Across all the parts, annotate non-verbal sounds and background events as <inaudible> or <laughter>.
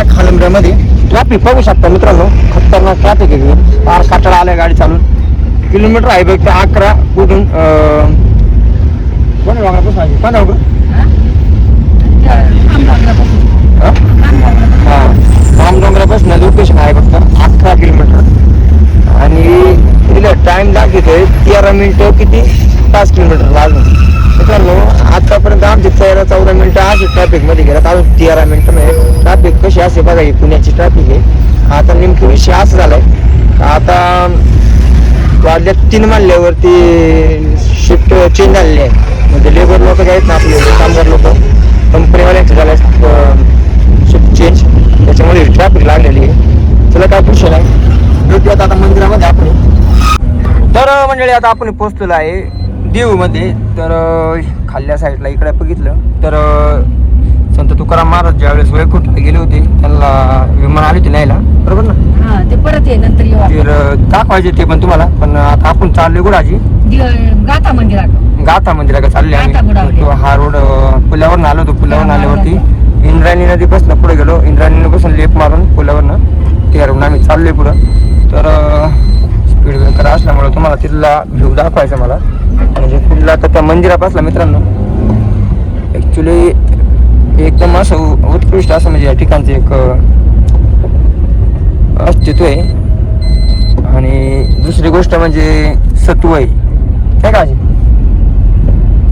आता खालंब्यामध्ये ट्रॅफिक बघू शकता मित्रांनो. खतरनाक ट्रॅफिक आहे फार काटाळा आल्या गाडी चालून. किलोमीटर आहे बघ ते अकरा कुठून कोण वागण्यापासून आहे कोण आहे हा. रामडोंगरापासून लोकेशन आहे फक्त अकरा किलोमीटर. आणि तिला टाइम दाखवतोय तेरा मिनिटं किती? पाच किलोमीटर अजून मित्रांनो आतापर्यंत आमची तेरा चौदा मिनिटं अशी ट्रॅफिकमध्ये गेला अजून तेरा मिनिटं म्हणजे नाही ट्रॅफिक कशी असते बघा ही पुण्याची ट्रॅफिक आहे. आता नेमकी विषय असं झालाय आहे आता वाजल्या तीन मानल्यावरती शिफ्ट चेंज झालेली आहे. म्हणजे लेबर लोक जे आहेत ना आपले कामगार लोक कंपनीवाल्यांचे झाले शिफ्ट चेंज त्याच्यामुळे ट्रॅफिक लागलेली आहे. तुला काय विषय आहे? भेटूयात आता मंदिरामध्ये आपण. तर अं, मंडळी आता आपण पोहोचलेलो आहे देऊमध्ये तर खाल्ल्या साईडला इकडे बघितलं तर संत तुकाराम महाराज ज्यावेळेस वैकुंठला गेले होते त्यांना विमान आले होते न्यायला. बरोबर ना? ते परत ये नंतर. तर दाखवायचे ते पण तुम्हाला पण आता आपण चाललोय गुडाजी गाथा मंदिरात. गाथा मंदिरा चालले. आम्ही. तो हा रोड पुलावरून आलो होतो पुलावरून आल्यावरती. इंद्रायणी नदी बसनं पुढे गेलो. इंद्रायणी बसून लेप मारून पुलावरनं त्यावरून आम्ही चाललोय पुढं. तर ब्रेकर असल्यामुळे तुम्हाला तिथला व्ह्यू दाखवायचा मला. म्हणजे पुढला तर त्या मंदिरापासला मित्रांनो ॲक्च्युली एकदम असं उत्कृष्ट असं म्हणजे या ठिकाणचं एक अस्तित्व आहे. आणि दुसरी गोष्ट म्हणजे सत्व आहे. काय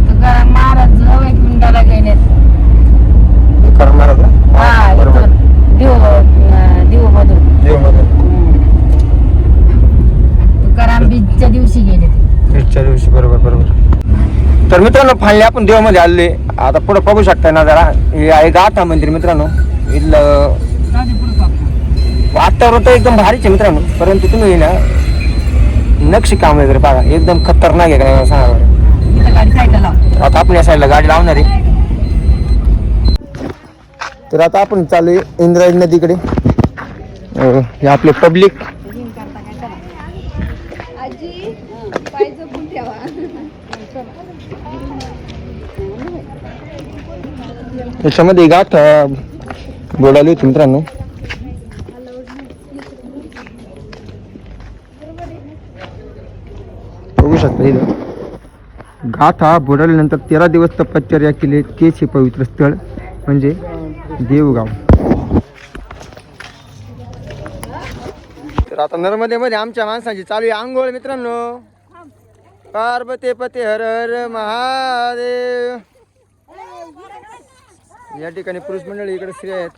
तुकाराम महाराज गेले देव देव मधून बीजच्या दिवशी गेले ते. बीचच्या दिवशी बरोबर बरोबर. तर मित्रांनो फायनली आपण देवामध्ये आलोय आता पुढे बघू शकता ना जरा. हे आहे गाथा मंदिर मित्रांनो. इथलं वातावरण तर एकदम भारीच आहे मित्रांनो. परंतु तुम्ही ना नक्षी काम वगैरे बघा. एकदम खतरनाक आहे काय सांगा बरं. इथं गाडी साईडला लाव. आता आपण या साईडला गाडी लावणार आहे. तर आता आपण चालू आहे इंद्रायणी नदीकडे. अं, हे आपले पब्लिक. याच्यामध्ये गाठ बोलाली होती मित्रांनो. बघू शकता इथं. गाथा बुडाल्यानंतर तेरा दिवस तपश्चर्या केली. तेच हे पवित्र स्थळ म्हणजे देवगाव. तर आता नर्मदेमध्ये आमच्या माणसाची चालू आहे आंघोळ मित्रांनो. पार्वती पती हर हर महादेव. या ठिकाणी पुरुष मंडळी इकडे स्त्री आहेत.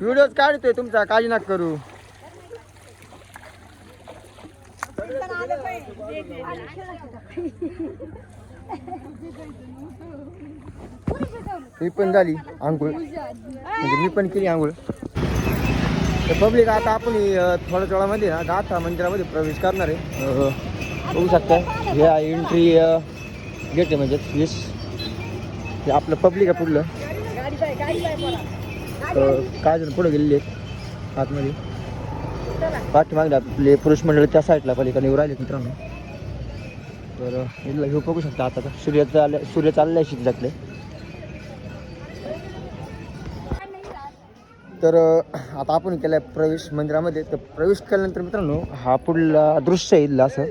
व्हिडिओच काढतोय तुमचा काळजी नाक करू. मी पण झाली आंघोळ. म्हणजे मी पण केली आंघोळ. तर पब्लिक आता आपण थोड्या अ, वेळामध्ये ना गाथा मंदिरामध्ये प्रवेश करणार आहे. हो, हो. बघू शकता. हे आहे एंट्री गेट आहे म्हणजे येस हे आपलं पब्लिक आहे पुढलं. तर काय जण पुढे गेलेले आहेत आतमध्ये. पाठीमागले आपले पुरुष मंडळ त्या साईडला पलीकडे येऊ राहिले मित्रांनो. तर इथला घेऊ बघू शकता आता तर सूर्य चालल्या सूर्य चाललाय शिकजातले तर आता आपण केला प्रवेश मंदिरामध्ये. तर प्रवेश केल्यानंतर मित्रांनो हा पुढला दृश्य येईल असं.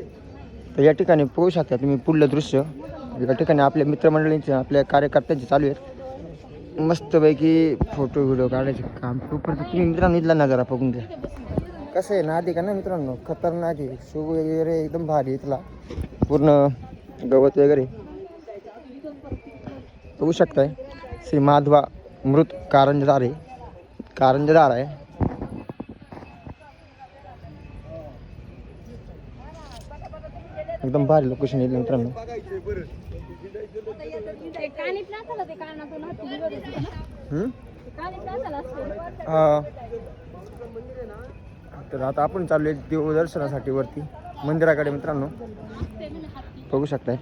तर या ठिकाणी पाहू शकता तुम्ही पुढलं दृश्य. या ठिकाणी आपल्या मित्रमंडळींचे आपल्या कार्यकर्त्यांचे चालू आहेत. मस्तपैकी फोटो व्हिडिओ काढायचे काम. तोपर्यंत तुम्ही मित्रांनो इथला नजारा बघून द्या कसं आहे नादी का ना मित्रांनो? खतरनाक आहे. शो वगैरे एकदम भारी आहे इथला. पूर्ण गवत वगैरे. बघू शकताय. श्री माधवा मृत कारंजदार आहे. कारंजदार आहे. एकदम भारी लोकेशन येईल मित्रांनो हा. तर आता आपण चाललोय देवदर्शनासाठी वरती. मंदिराकडे मित्रांनो. बघू शकताय.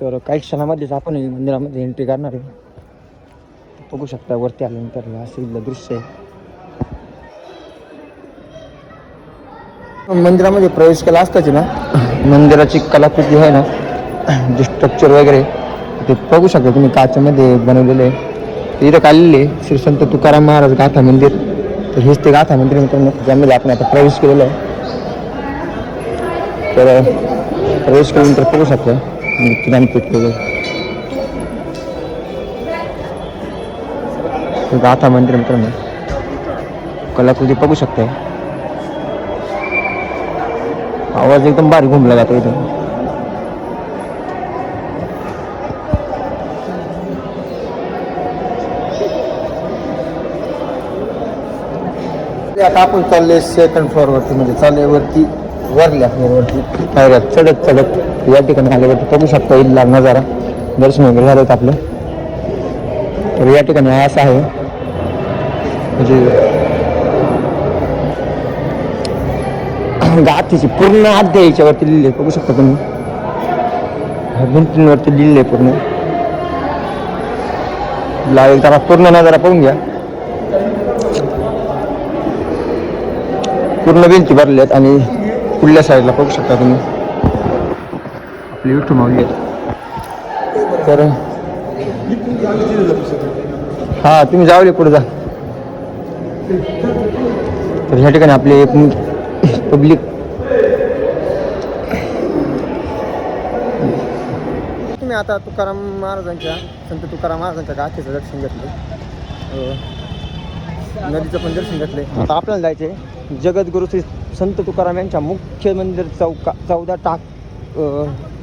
तर काही क्षणामध्येच आपण मंदिरामध्ये एंट्री करणार आहे. बघू शकता वरती आल्यानंतर असं इथलं दृश्य आहे. मंदिरामध्ये प्रवेश केला असताच ना मंदिराची कलाकृती आहे ना जे स्ट्रक्चर वगैरे ते बघू शकता तुम्ही काचेमध्ये बनवलेले आहे. इथं काढलेले श्री संत तुकाराम महाराज गाथा मंदिर. तर हेच ते गाथा मंदिर ज्यामध्ये आपण आता प्रवेश केलेला आहे. तर प्रवेश केल्यानंतर बघू शकता ज्ञानपीठ वगैरे. हे गाथा मंदिर मित्रांनो. कलाकृती बघू शकते आवाज एकदम भारी घुमला जातो इथं. आता आपण चालले सेकंड फ्लोअर वरती म्हणजे चालले वरती वरल्या फ्लोअर वरती. पायऱ्या चढत चढत या ठिकाणी आल्यावरती बघू शकता येईल नजारा. दर्शन वगैरे झालं होतं आपलं. तर या ठिकाणी असं आहे. म्हणजे गाथीची पूर्ण आद्या याच्यावरती लिहिले बघू शकता तुम्ही. ह्या भिंतींवरती लिहिले पूर्ण. ला एकदा पूर्ण नजारा पाहून घ्या. पूर्ण भिंती भरल्यात आणि पुढल्या साईडला बघू शकता तुम्ही. आपली विठू मागली आहेत. तर हा तुम्ही जावले पुढे जा. तर ह्या ठिकाणी आपले एक पब्लिक तुम्ही आता तुकाराम महाराजांच्या संत तुकाराम महाराजांच्या गाथेचं दर्शन घेतलं. नदीचं पण दर्शन घेतले. आता आपल्याला जायचंय जगद्गुरु श्री संत तुकाराम यांच्या मुख्य मंदिर चौका चौदा टाक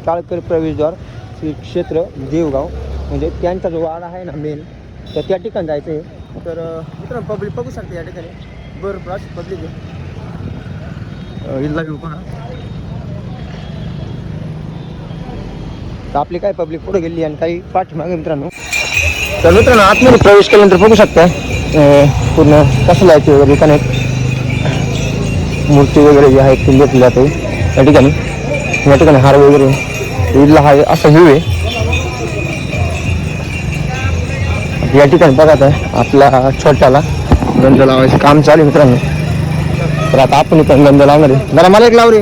टाळकर प्रवेशद्वार श्री क्षेत्र देवगाव. म्हणजे त्यांचा जो वाडा आहे ना मेन तर त्या ठिकाणी जायचं आहे तर मित्रांनो पब्लिक बघू शकते या ठिकाणी. बरोबर अशी पब्लिक आहे. अं, इथला तर आपली काय पब्लिक पुढे गेली आणि काही पाठीमागे मित्रांनो. तर मित्रांनो आतमध्ये प्रवेश केल्यानंतर बघू शकता पूर्ण कसं लायचे वगैरे पण मूर्ती वगैरे जे आहेत ते घेतली जाते. या ठिकाणी या ठिकाणी हार वगैरे. इथला हा असं व्ह्यू आहे. या ठिकाणी बघा आता आपल्या छोट्याला गंध लावायचं काम चालू आहे मित्रांनो. तर आता आपण पण गंध लावणार आहे. जरा मला एक लाव रे.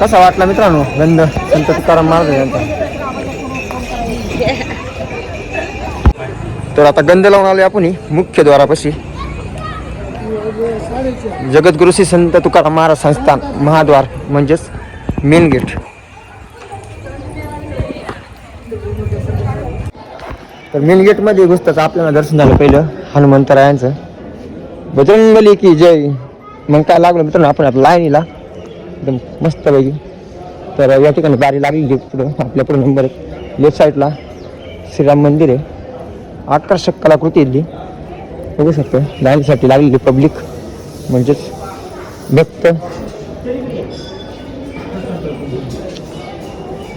कसा वाटला मित्रांनो? गंध? संत तुकाराम महाराज यांचा. तर आता गंध लावून आलोय आपण मुख्य द्वारापाशी. जगद्गुरु श्री संत तुकाराम महाराज संस्थान महाद्वार म्हणजेच मेन गेट तर मेन गेटमध्ये घुसताच आपल्याला दर्शन झालं पहिलं हनुमंतरायांचं. बजरंगली की जय. मग काय लागलं मित्रांनो? आपण आता लाईनीला एकदम मस्त पाहिजे तर या ठिकाणी बारी लागलेली पुढं आपल्या पुढे नंबर एक. लेफ्ट साईडला श्रीराम मंदिर आहे. आकर्षक कलाकृती इथली बघू शकतो. लाईनसाठी लागलेली पब्लिक म्हणजेच भक्त.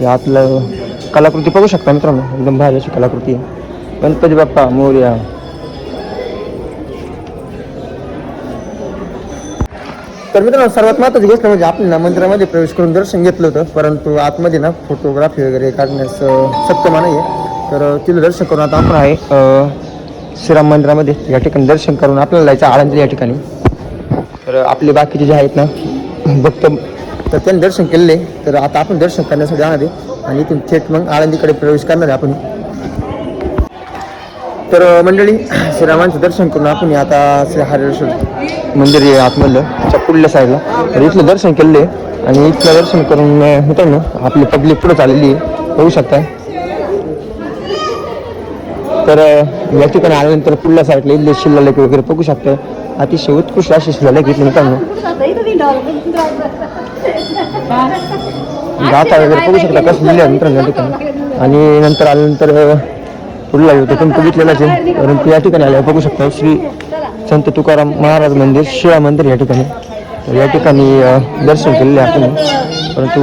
आपलं कलाकृती बघू शकता मित्रांनो. एकदम भारी अशी कलाकृती आहे. गणपती बाप्पा मोर्या तर मित्रांनो सर्वात महत्त्वाची गोष्ट म्हणजे आपण मंदिरामध्ये प्रवेश करून दर्शन घेतलं होतं परंतु आतमध्ये ना फोटोग्राफी वगैरे काढण्यास अं, सक्षम नाही आहे तर तिथं दर्शन करून आता आपण आहे श्रीराम मंदिरामध्ये या ठिकाणी दर्शन करून आपल्याला जायचं आळंदी या ठिकाणी. तर आपले बाकीचे जे आहेत ना भक्त तर त्यांनी दर्शन केलेले. तर आता आपण दर्शन करण्यासाठी जाणार आहे आणि इथून थेट मग आळंदीकडे प्रवेश करणार आहे आपण. तर मंडळी <clears throat> श्रीरामांचं दर्शन करून आपण आता श्री हरेश्वर मंदिर आहे आतमधलं त्याच्या पुढल्या साईडला तर इथलं दर्शन केलेलं आहे आणि इथलं दर्शन करून अं, मित्रांनो आपली पब्लिक पुढे चाललेली आहे. पोहो शकत आहे तर या ठिकाणी आल्यानंतर पुढल्या साईडला इथले शिलालेख वगैरे बघू शकताय. अतिशय उत्कृष्ट असे शिलालेख इथले मित्रांनो. गाथा वगैरे बघू शकता कसं लिहिलं आहे मित्रांनो ठिकाणी. आणि नंतर आल्यानंतर पुढला व्ह्यू तर तुम्ही बघितलेलं असेल. परंतु या ठिकाणी आल्यावर बघू शकता श्री संत तुकाराम महाराज मंदिर शिळा मंदिर या ठिकाणी. तर या ठिकाणी दर्शन केलेले आपण. परंतु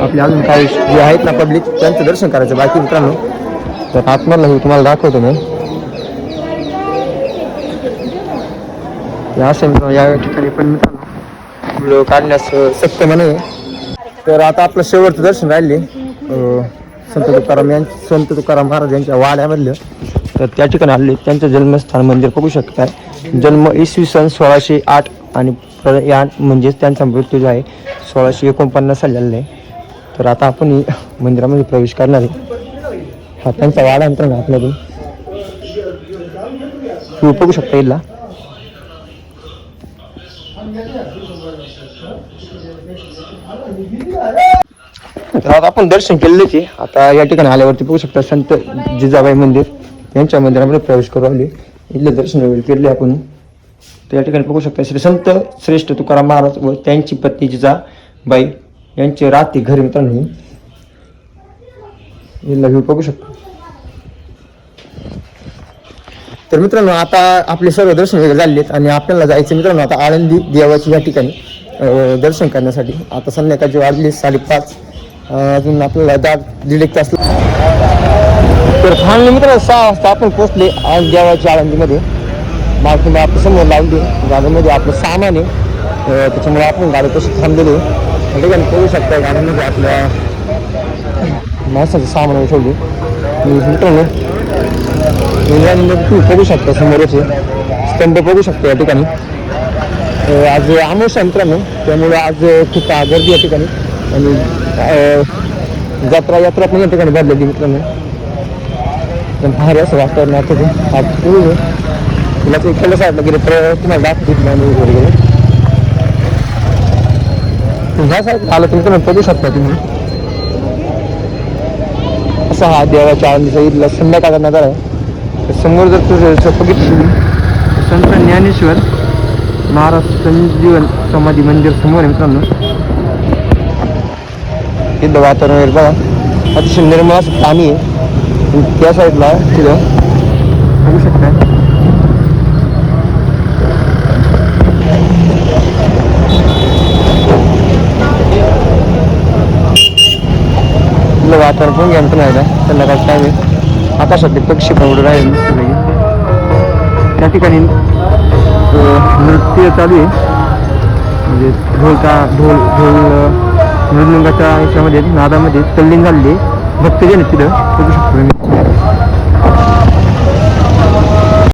आपले अजून काही जे आहेत ना पब्लिक त्यांचं दर्शन करायचं बाकी मित्रांनो. तर आत्मला हे तुम्हाला दाखवतो मी. असं मित्रांनो या ठिकाणी पण मित्रांनो. काढण्यास सत्य म्हणे तर आता आपलं शेवटचं दर्शन राहिले संत तुकाराम यां संत तुकाराम महाराज यांच्या वाड्यामधलं तर त्या ठिकाणी आले त्यांचं जन्मस्थान मंदिर बघू शकताय. जन्म इसवी सन सोळाशे आठ आणि प्रयाण म्हणजेच त्यांचा मृत्यू जो आहे सोळाशे एकोणपन्नास साली झालेला आहे तर आता आपण मंदिरामध्ये प्रवेश करणार आहे. हा त्यांचा वाडा मित्रांनो आपल्याकडून तुम्ही बघू शकता इथला. तर आता आपण दर्शन केलेलेच आहे. आता या ठिकाणी आल्यावरती पाहू शकता संत जिजाबाई मंदिर. यांच्या मंदिरामध्ये प्रवेश करू आले इथले दर्शन वगैरे केले आपण. तर या ठिकाणी बघू शकता श्री संत श्रेष्ठ तुकाराम महाराज व त्यांची पत्नी जिजाबाई यांचे राहते घर मित्रांनो. हे. इथला व्ह्यू बघू शकतो. तर मित्रांनो आता आपले सर्व दर्शन वगैरे झाले आहेत आणि आपल्याला जायचं मित्रांनो आता आळंदी देवाची या ठिकाणी दर्शन करण्यासाठी. आता संध्याकाळची वाजली साडेपाच. अजून आपल्याला दाट दीड एक तास तर फायनली मित्र सहा वाजता आपण पोचले आज देवाच्या आळंदीमध्ये. मार्किंग मी समोर लावली. गाडीमध्ये आपलं सामान आहे. त्याच्यामुळे आपण गाडी कशी थांबलेली आहे. त्या ठिकाणी करू शकता गाडीमध्ये आपल्या माणसाचं सामान ठेवले. मित्रांनो इंग्लंडमध्ये तुम्ही बघू शकता समोरचे स्तंभ बघू शकता या ठिकाणी. आज आमोश मित्रांनो. त्यामुळे आज खूप गर्दी या ठिकाणी. आणि जत्रा यात्रा पण या ठिकाणी भरलेली मित्रांनो. पण भारी असं वातावरण आता ते आज पूर्ण तुला ते इकडल्या साईडला गेले तर तुम्हाला दाखवतील आणि वगैरे गेले ह्या साईड आलं तुम्ही तुम्ही बघू शकता तुम्ही. असा हा देवाच्या आनंदीचा ईदला संध्याकाळचा नगर आहे. तर समोर जर तुझं बघितलं संत ज्ञानेश्वर महाराज संजीवन समाधी मंदिर समोर आहे मित्रांनो. तिथलं वातावरण वगैरे बघा अतिशय निर्मळ असं पाणी आहे. आणि त्या साईडला तिथं बघू शकता. तिथलं वातावरण पण घ्या मित्रांनो संध्याकाळ टाईम आहे? आकाशातले पक्षी पण उडून राहिले. त्या ठिकाणी नृत्य चालू आहे. म्हणजे ढोलका ढोल ढोल अं, मृदुंगाच्या याच्यामध्ये नादामध्ये तल्लीन झालेली भक्तजन तिथं बघू शकतो मी